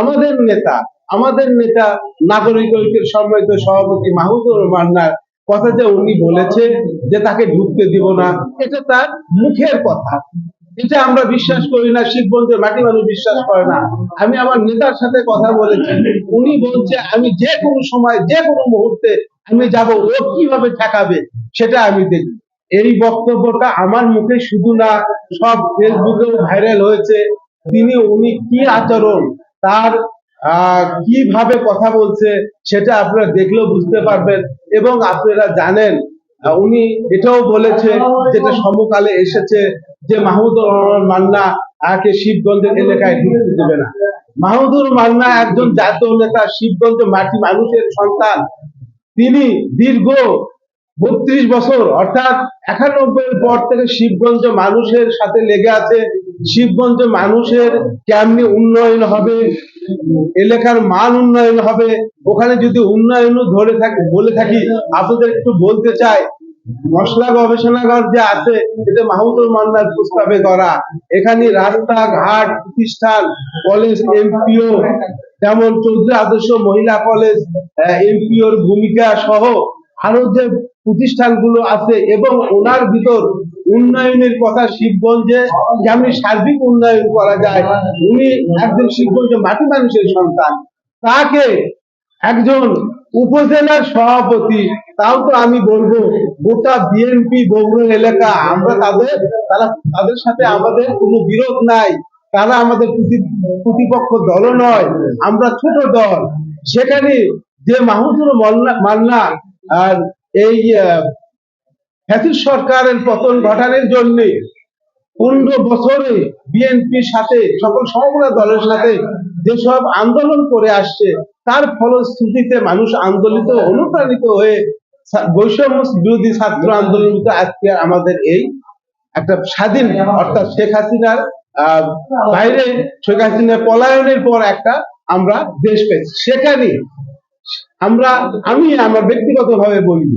আমাদের নেতা আমাদের নেতা নাগরিক ঐক্যের সম্মানিত সভাপতি মাহমুদুর মান্নার কথা যে উনি বলেছে যে তাকে ঢুকতে দিব না, এটা তার মুখের কথা। এটা আমরা বিশ্বাস করি না শিখবন্ধের মাটি মানুষ বিশ্বাস করে না। আমি আমার নেতার সাথে কথা বলেছি, উনি বলছে, আমি যে কোনো সময়, যে কোনো মুহূর্তে আমি যাব, ও কীভাবে ঠেকাবে, সেটা আমি দেখি এই বক্তব্যটা আমার মুখে শুধু না, সব ফেসবুকেও ভাইরাল হয়েছে। তিনি, উনি কি আচরণ তার কীভাবে কথা বলছে সেটা আপনারা দেখলেও বুঝতে পারবেন এবং আপনারা জানেন উনি এটাও বলেছে যেটা সমকালে এসেছে যে মাহমুদুর রহমান মান্না আকে শিবগঞ্জের এলাকায় ঢুকতে দেবে না। মাহমুদুর মান্না একজন জাতীয় নেতা, শিবগঞ্জ মাটি মানুষের সন্তান। তিনি দীর্ঘ বত্রিশ বছর, অর্থাৎ একানব্বই পর থেকে শিবগঞ্জ মানুষের সাথে লেগে আছে। শিবগঞ্জ মানুষের কেমনি উন্নয়ন হবে, এলাকার মান উন্নয়ন হবে, ওখানে যদি উন্নয়ন ধরে থাকি, বলে থাকি, আপনাদের একটু বলতে চাই। মশলা গবেষণাগার যে আছে, এটা মাহমুদুর মান্নার প্রস্তাবে করা। এখানে রাস্তা ঘাট প্রতিষ্ঠান, কলেজ, এমপিও, যেমন চৌধুরী আদর্শ মহিলা কলেজ এমপিওর ভূমিকা সহ আরও যে প্রতিষ্ঠানগুলো আছে এবং ওনার ভিতর উন্নয়নের কথা শিবগঞ্জে যেমনি সার্বিক উন্নয়ন করা যায়, উনি একজন শিবগঞ্জে মাটি মানুষের সন্তান। তাকে একজন উপজেলার সভাপতি, তাও তো আমি বলব, গোটা বিএনপি বগুড়া এলাকা, আমরা তাদের, তারা, তাদের সাথে আমাদের কোনো বিরোধ নাই। তারা আমাদের প্রতিপক্ষ দল নয়, আমরা ছোট দল। সেখানে যে মাহমুদুর মান্না আর এই আহ, সরকারের পতন ঘটানোর জন্য পনেরো বছরে বিএনপির সাথে সকল সমগ্র দলের সাথে যেসব আন্দোলন করে আসছে তার ফলশ্রুতিতে মানুষ আন্দোলিত অনুপ্রাণিত হয়ে বৈষম্য বিরোধী ছাত্র আন্দোলন আজকে আমাদের এই একটা স্বাধীন অর্থাৎ শেখ হাসিনার বাইরে শেখ হাসিনার পলায়নের পর একটা আমরা দেশ পেয়েছি। সেখানে আমরা, আমি আমার ব্যক্তিগতভাবে বলি,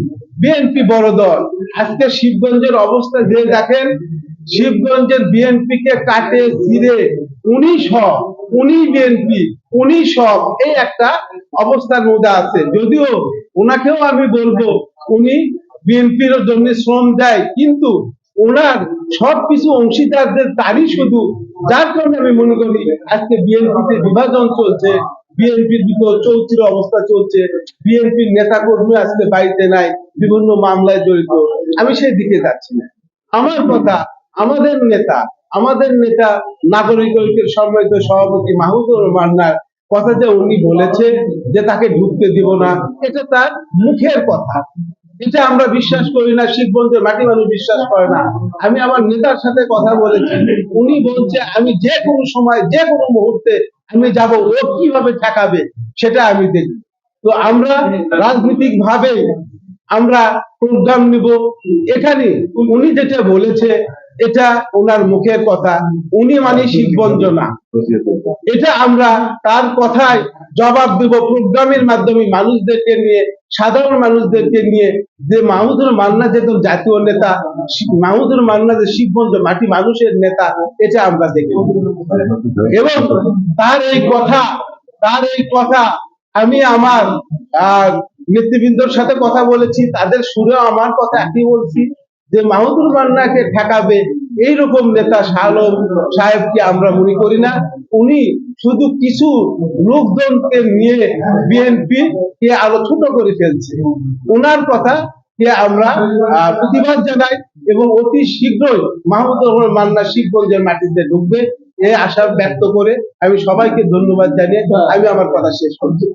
বিএনপি বড় দল। আজকে শিবগঞ্জের অবস্থা যে দেখেন, শিবগঞ্জের বিএনপি কে কাটে ছিঁড়ে। উনি সব, উনি বিএনপি, উনি সব, এই একটা অবস্থার মধ্যে আছে। যদিও ওনাকেও আমি বলব, উনি বিএনপির জন্য শ্রম দেয়, কিন্তু ওনার সবকিছু অংশীদারদের তারই শুধু। যার কারণে আমি মনে করি, আজকে বিএনপিতে বিভাজন চলছে। বিএনপির ভিতর চৌচির অবস্থা চলছে। বিএনপির নেতা কর্মী আজকে বাড়িতে নাই, বিভিন্ন মামলায় জড়িত। আমি সেই দিকে যাচ্ছি না। আমার কথা, আমাদের নেতা আমাদের নেতা নাগরিক ঐক্যের সম্মানিত সভাপতি মাহমুদুর মান্নার কথা যে উনি বলেছে যে তাকে ঢুকতে দিব না, এটা তার মুখের কথা। এটা আমরা বিশ্বাস করি না শিখবন্ধের মাটি মানুষ বিশ্বাস করে না। আমি আমার নেতার সাথে কথা বলেছি। উনি বলছে, আমি যে কোনো সময়, যে কোনো মুহূর্তে আমি যাব, ও কীভাবে ঠেকাবে সেটা আমি দেখি তো আমরা রাজনৈতিক ভাবে আমরা প্রোগ্রাম নিব। এখানে উনি যেটা বলেছে এটা ওনার মুখের কথা। উনি মানে শিখবঞ্জ না এটা আমরা তার কথায় জবাব দেব প্রোগ্রামের মাধ্যমে মানুষদেরকে নিয়ে সাধারণ মানুষদেরকে নিয়ে যে মাহমুদুর মান্না যে তো জাতীয় নেতা মাহমুদুর মান্না যে শিবগঞ্জ মাটি মানুষের নেতা এটা আমরা দেখে এবং তার এই কথা তার এই কথা আমি আমার আহ, নেতৃবৃন্দর সাথে কথা বলেছি তাদের সুরেও আমার কথা একই বলছি। যে মাহমুদুর মান্নাকে ঠেকাবে, এইরকম নেতা শাহলম সাহেবকে আমরা মনে করি না। উনি শুধু কিছু লোকজনকে নিয়ে বিএনপি কে আরও ছোট করে ফেলছে। ওনার কথা কে আমরা প্রতিবাদ জানাই এবং অতি শীঘ্রই মাহমুদুর মান্না শিবগঞ্জের মাটিতে ঢুকবে এ আশা ব্যক্ত করে আমি সবাইকে ধন্যবাদ জানিয়ে আমি আমার কথা শেষ করছি।